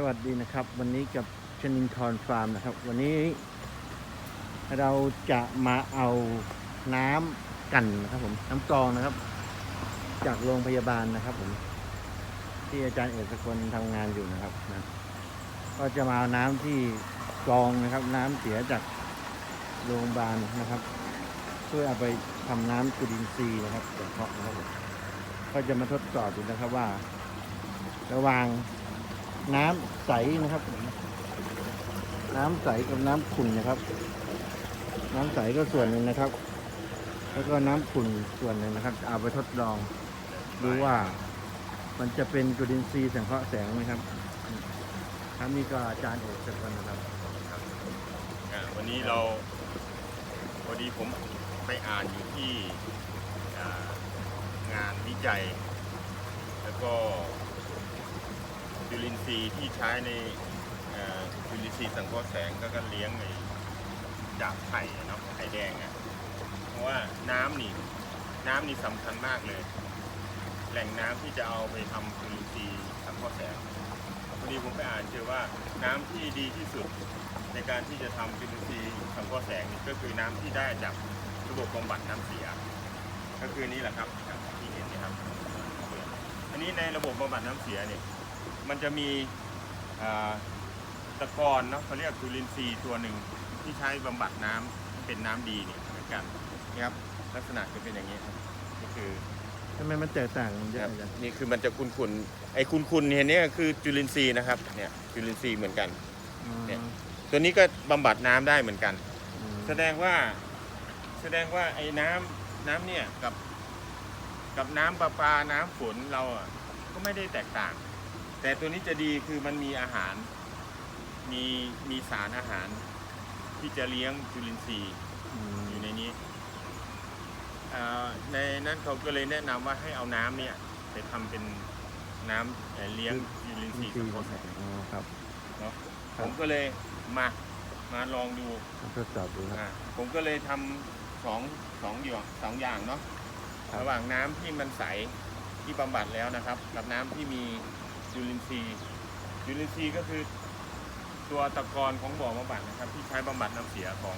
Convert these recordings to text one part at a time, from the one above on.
สวัสดีนะครับ วันนี้กับชนินทรฟาร์มนะครับ วันนี้ เราจะมาเอาน้ำกันนะครับ ผมน้ำกรองนะครับ จากโรงพยาบาลนะครับ ผม ที่อาจารย์เอกสกลทำงานอยู่นะครับนะก็จะมาเอาน้ำที่กรองนะครับ น้ำเสียจากโรงพยาบาลนะครับ เพื่อเอาไปทำน้ำจุลินทรีย์นะครับเคราะนะครับผมก็จะมาทดสอบดูนะครับว่า ระหว่าง น้ำใสนะครับ น้ำใสกับน้ำขุ่นนะครับ น้ำใสก็ส่วนหนึ่งนะครับ แล้วก็น้ำขุ่นส่วนหนึ่งนะครับ เอาไปทดลองดูว่า มันจะเป็นจุลินทรีย์สังเคราะห์แสงไหมครับครับนี่ก็อาจารย์เอกสกลนะครับอ่าวันนี้เราพอดีผมไปอ่านอยู่ที่อ่างานวิจัย แล้วก็ จุลินทรีย์ที่ใช้ในจุลินทรีย์สังเคราะห์แสงก็ก็เลี้ยงในจากไข่เนาะไข่แดงอะเพราะว่าน้ำนี่น้ำนี่สำคัญมากเลย แหล่งน้ำที่จะเอาไปทำจุลินทรีย์สังเคราะห์แสงพอดีผมไปอ่านเจอว่าน้ำที่ดีที่สุดในการที่จะทำจุลินทรีย์สังเคราะห์แสงนี่ก็คือน้ำที่ได้จากระบบบำบัดน้ำเสีย ก็คือนี่แหละครับที่เห็นนะครับอันนี้ในระบบบำบัดน้ำเสียเนี่ย มันจะมีอ่าตะกอนเนาะเขาเรียกจุลินทรีย์ตัวหนึ่งที่ใช้บำบัดน้ำให้เป็นน้ำดีเนี่ยเหมือนกันนี่ครับลักษณะจะเป็นอย่างนี้ครับนี่คือทำไมมันแตกต่างกันเยคอะรับอาจารย์นี่คือมันจะคุนๆไอ้คุนๆเห็นเนี่ยคือจุลินทรีย์นะครับเนี่ยจุลินทรีย์เหมือนกันอ๋อเนี่ยตัวนี้ก็บำบัดน้ำได้เหมือนกันอืมแสดงว่าแสดงว่าไอ้น้ำน้ำเนี่ยกับ กับน้ำประปาน้ำฝนเราอะก็ไม่ได้แตกต่าง แต่ตัวนี้จะดีคือมันมีอาหาร มีมีสารอาหาร ที่จะเลี้ยงจุลินทรีย์อืมอยู่ในนี้เอ่อในนั้นเขาก็เลยแนะนำว่าให้เอาน้ำเนี่ยไปทำเป็นน้ำเอ่อเลี้ยงจุลินทรีย์สังเคราะห์แสงอ๋อครับเนาะครัผบมก็เลยมามาลองดูทดสอบดูครับอ่าผมก็เลยทำสองสองอย่างสองอย่างเนาะครับระหว่างน้ำที่มันใสที่บำบัดแล้วนะครับ กับน้ำที่มี จุลินทรีย์จุลินทรีย์ก็คือตัวตะกอนของบ่อบำบัดนะครับ ที่ใช้บำบัดน้ำเสียของ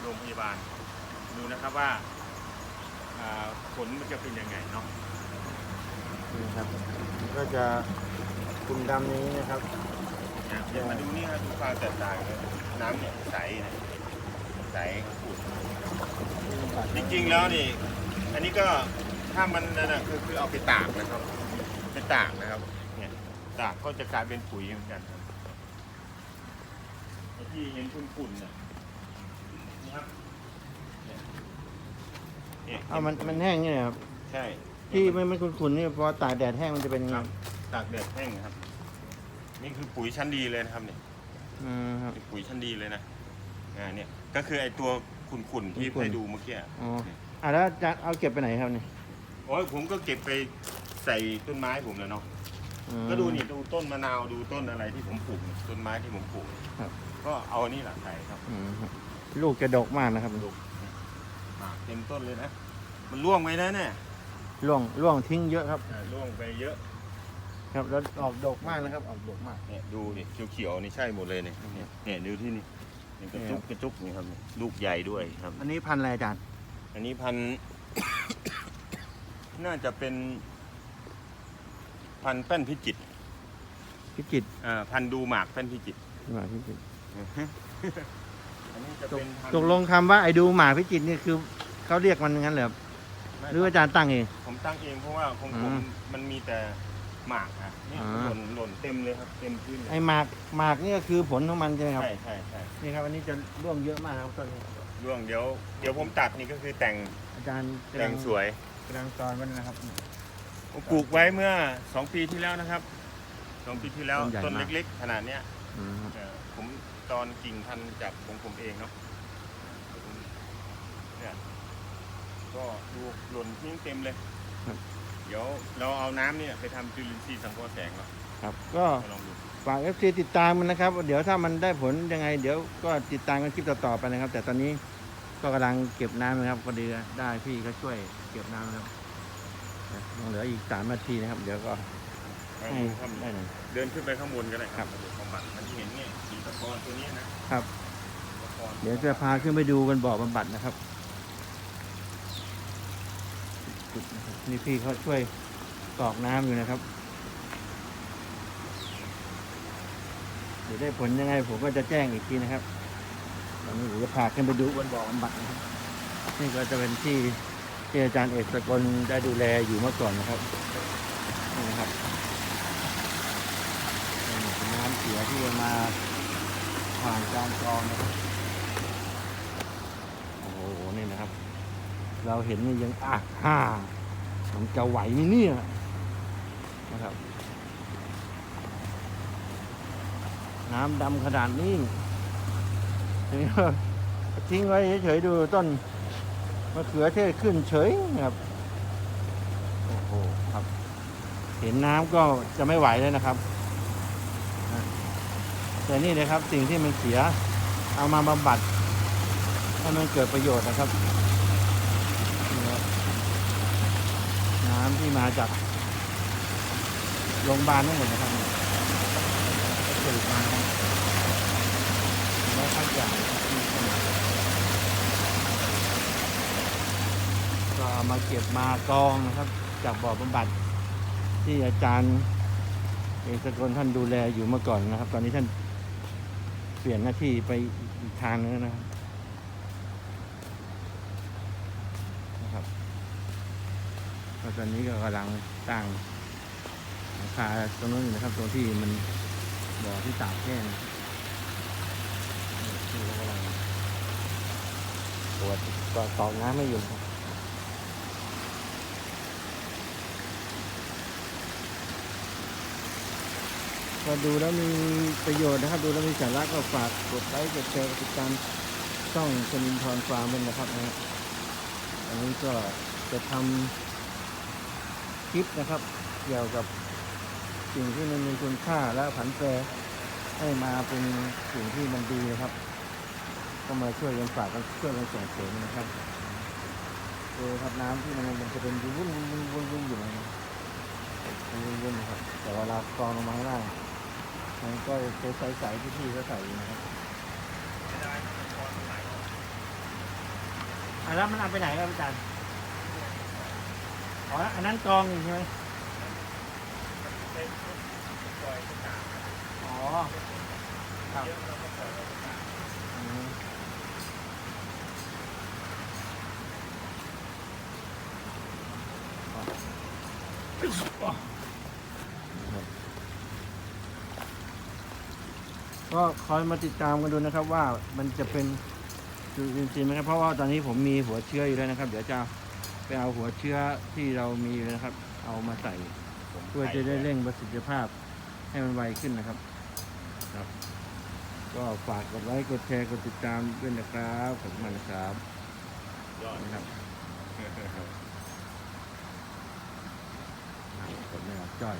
โรงพยาบาล ดูนะครับว่าอ่าผลมันจะเป็นยังไงเนาะนี่ครับ ก็จะกลุ่มดำนี้นะครับอะเดี๋ยวมาดูนี่ครับดูความแตกต่างเลยน้ำเนี่ยใสนะใสขุ่นจริงๆแล้วนี่อันนี้ก็ถ้ามันนั่นนะคือคือเอาไปตากนะครับ ไปตากนะครับเนี่ย ตากก็จะกลายเป็นปุ๋ยเหมือนกันครับไอ้ที่เห็นขุ่นๆน่ะนี่ครับเนี่ยเนี่ยเอามันมันแห้งนี่ครับ ใช่ที่ไม่ไม่คุ้นๆนี่พอตากแดดแห้งมันจะเป็นยังคไงรับตากแดดแห้งครับ นี่คือปุ๋ยชั้นดีเลยนะครับเนี่ยอืมครับ เป็นปุ๋ยชั้นดีเลยนะอ่าเนี่ยก็คือไอ้ตัวขุ่นๆที่ขุ่นๆ ให้ดูเมื่อกี้อ๋ออะแล้วจะเอาเก็บไปไหนครับนี่โอ้ยผมก็เก็บไปใส่ต้นไม้ผมแล้วเนาะอืม ก็ดูนี่ดูต้นมะนาวดูต้นอะไรที่ผมปลูกต้นไม้ที่ผมปลูกครับ ก็เอานี่แหละใส่ครับอืมครับลูกจะดกมากนะครับลูกหมากเต็มต้นเลยนะ มันร่วงไปนะเนี่ยร่วงร่วงทิ้งเยอะครับ อ่าร่วงไปเยอะครับแล้วออกดกมากนะครับ ออกดกมาก เนี่ยดูดิเขียวๆนี่ใช่หมดเลยเนี่ยเนี่ยเนี่ยดูที่นี่นี่กระจุกกระจุกนี่ครับเนี่ยลูกใหญ่ด้วยครับ อันนี้พันธุ์อะไรอาจารย์อันนี้พันธุ์น่าจะเป็น พันธุ์แป้นพิจิตรพิจิตรอ่าพันธุ์ดูหมากแป้นพิจิตรหมากพิจิตรอันนี้จะตกเป็นพันธุ์ตกลงคำว่าไอ้ดูหมากพิจิตรนี่คือเขาเรียกมันงั้นเหรอครับไม่หรืออาจารย์ตั้งเอง ผมตั้งเองเพราะว่าของผมอืมมันมีแต่หมากอะเนี่ยอ่า หล่นหล่นเต็มเลยครับเต็มพื้นเลยไอ้หมากหมากนี่ก็คือผลของมันใช่ไหมครับใช่ใช่ใช่นี่ครับอันนี้จะร่วงเยอะมากครับต้นนี้ร่วงเดี๋ยวเดี๋ยวผมตัดนี่ก็คือแต่งอาจารย์กำแต่ลังงสวยกำลังตอนมันนะครับผม ปลูกไว้เมื่อสองปีที่แล้วนะครับสองปีที่แล้วต้นใหญ่ต้นมาก เล็กๆ ขนาดเนี้ยอืมครับเอ่อผมตอนกิ่งพันธุ์จากของผมเองเนาะเนี่ยก็ดูหล่นทิ้งเต็มเลย เดี๋ยวเราเอาน้ำเนี่ยไปทำจุลินทรีย์สังเคราะห์แสงเนาะครับก็มาลองดู ฝากเอฟซีติดตามมันนะครับ เดี๋ยวถ้ามันได้ผลยังไง เดี๋ยวก็ติดตามกันคลิปต่อๆไปนะครับ แต่ตอนนี้ก็กำลังเก็บน้ำนะครับพอดีได้พี่ก็ช่วยเก็บน้ำนะครับ ยังเหลืออีกสามนาทีนะครับ เดี๋ยวก็ไปให้ครับได้หน่อยเดินขึ้นไปข้างบนก็ได้คครัรับบระบบบำบัดมันจะเห็นเนี่ยสีตะกอนตัวนี้นะครับตะกอนเดี๋ยวจะพาขึ้นไปดูกันบ่อบำบัดนะครับนี่พี่เขาช่วยกรอกน้ำอยู่นะครับ เดี๋ยวได้ผลยังไงผมก็จะแจ้งอีกทีนะครับตอนนี้เดี๋ยวจะพาขึ้นไปดูบนบ่อบำบัดนะครับ นี่ก็จะเป็นที่ ที่อาจารย์เอกสกลได้ดูแลอยู่เมื่อก่อนนะครับนี่นะครับน้ำเสียที่มาผ่านการกรองนะครับโอ้โหนี่นะครับ เราเห็นนี่ยังอะฮ่ามันจะไหวไหมเนี่ยนะครับ น้ำดำขนาดนี้ทีนี้ทิ้งไว้เฉยๆดูต้น มะเขือเทศขึ้นเฉยครับ โอ้โหครับ เห็นน้ำก็จะไม่ไหวเลยนะครับ แต่นี่นะครับสิ่งที่มันเสีย เอามาบำบัดให้มันเกิดประโยชน์นะครับ น้ำที่มาจากโรงพยาบาลทั้งหมดนะครับเนี่ยก็ผลิตมาแล้วทั้งอย่างที่ เข้ามาก็เอามาเก็บมากองนะครับจากบ่อบำบัดที่อาจารย์เอกสกลท่านดูแลอยู่เมื่อก่อนนะครับ ตอนนี้ท่านเปลี่ยนหน้าที่ไปอีกทางนึงนะครับนะครับก็ตอนนี้ก็กำลังตั้งหลังคาตรงนู้นอยู่นะครับตรงที่มันบ่อที่ตากแห้งที่เรากำลังตรวจก็ตอกน้ำไม่อยู่ครับ ก็ดูแล้วมีประโยชน์นะครับ ดูแล้วมีสาระก็ฝากกดไลค์กดแชร์กดติดตามช่องชนินทรฟาร์มนะครับนะอันนี้ก็จะทำคลิปนะครับ เกี่ยวกับสิ่งที่มันมีคุณค่าและผันแปรให้มาเป็นสิ่งที่มันดีนะครับ ก็มาช่วยกันฝากกันช่วยกันส่งเสริมนะครับเออครับน้ำที่มันมันจะเป็นวุ่นวุ่นวุ่นวุ่นอยู่นะครับวุ่นวุ่นวุ่นนะครับแต่เวลากรองลงมาข้างล่าง มันก็จะใสๆที่พี่เขาใส่อยู่นะครับอะแล้วมันเอาไปไหนครับอาจารย์อ๋ออันนั้นกองอยู่ใช่ไหมมันเป็นปล่อยไปตากอ๋อครับอ๋อยไปตา กอืมก็คอยมาติดตามกันดูนะครับ ว่ามันจะเป็นจุลินทรีย์ไหมครับเพราะว่าตอนนี้ผมมีหัวเชื้ออยู่แล้วนะครับ เดี๋ยวจะไปเอาหัวเชื้อที่เรามีอยู่นะครับ เอามาใส่เพื่อจะได้เร่งประสิทธิภาพให้มันไวขึ้นนะครับครับ ก็ฝากกดไลค์กดแชร์กดติดตามด้วยนะครับขอบคุณมากนะครับยอดนะครับอะกดไม่ออกจ้อย